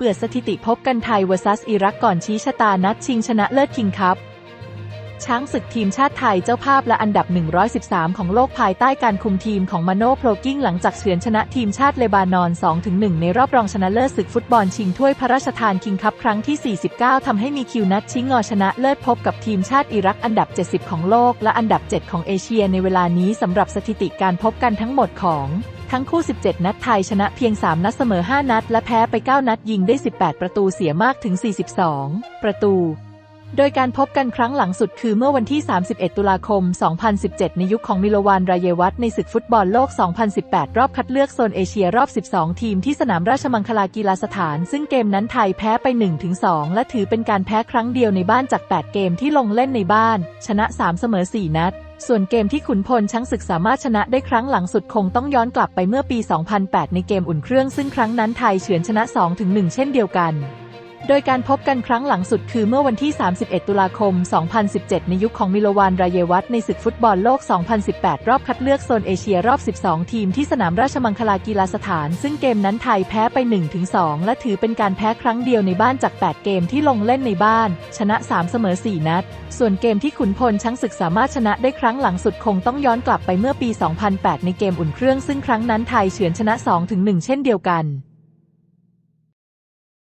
เปิดสถิติพบกันไทย vs อิรักก่อนชี้ชะตานัดชิงชนะเลิศคิงคัพช้างศึกทีมชาติไทยเจ้าภาพและอันดับ 113 ของโลกภายใต้การคุมทีมของมาโนโพลกิ้งหลังจากเฉือนชนะทีมชาติเลบานอน 2-1 ในรอบรองชนะเลิศศึกฟุตบอลชิงถ้วยพระราชทานคิงคัพครั้งที่ 49ทำให้มีคิวนัดชิงงอชนะเลิศพบกับทีมชาติอิรักอันดับ 70 ของโลกและอันดับ 7 ของเอเชียในเวลานี้สำหรับสถิติการพบกันทั้งหมดของ ทั้งคู่ 17 นัดไทยชนะเพียง 3 นัดเสมอ 5 นัด และแพ้ไป 9 นัดยิงได้ 18 ประตูเสียมากถึง 42 ประตู โดยการพบกันครั้งหลังสุดคือเมื่อวันที่ 31 ตุลาคม 2017 ในยุคของมิโลวาน รายวัตในศึกฟุตบอลโลก 2018 รอบคัดเลือกโซนเอเชียรอบ 12 ทีมที่สนามราชมังคลากีฬาสถาน ซึ่งเกมนั้นไทยแพ้ไป 1-2 และถือเป็นการแพ้ครั้งเดียวในบ้านจาก 8 เกมที่ลงเล่นในบ้าน ชนะ 3 เสมอ 4 นัด ส่วนเกมที่ขุนพลช้างศึกสามารถชนะได้ครั้งหลังสุดคงต้องย้อนกลับไปเมื่อปี 2008 ในเกมอุ่นเครื่องซึ่งครั้งนั้นไทยเฉือนชนะ 2-1 เช่นเดียวกัน โดยการพบกันครั้งหลังสุดคือเมื่อวันที่ 31 ตุลาคม 2017 ในยุคของมิโลวาน รายวัตในศึกฟุตบอลโลก 2018 รอบคัดเลือกโซนเอเชียรอบ 12 ทีมที่สนามราชมังคลากีฬาสถาน ซึ่งเกมนั้นไทยแพ้ไป 1-2 และถือเป็นการแพ้ครั้งเดียวในบ้านจาก 8 เกมที่ลงเล่นในบ้าน ชนะ 3 เสมอ 4 นัด ส่วนเกมที่ขุนพลช้างศึกสามารถชนะได้ครั้งหลังสุดคงต้องย้อนกลับไปเมื่อปี 2008 ในเกมอุ่นเครื่องซึ่งครั้งนั้นไทยเฉือนชนะ 2-1 เช่นเดียวกัน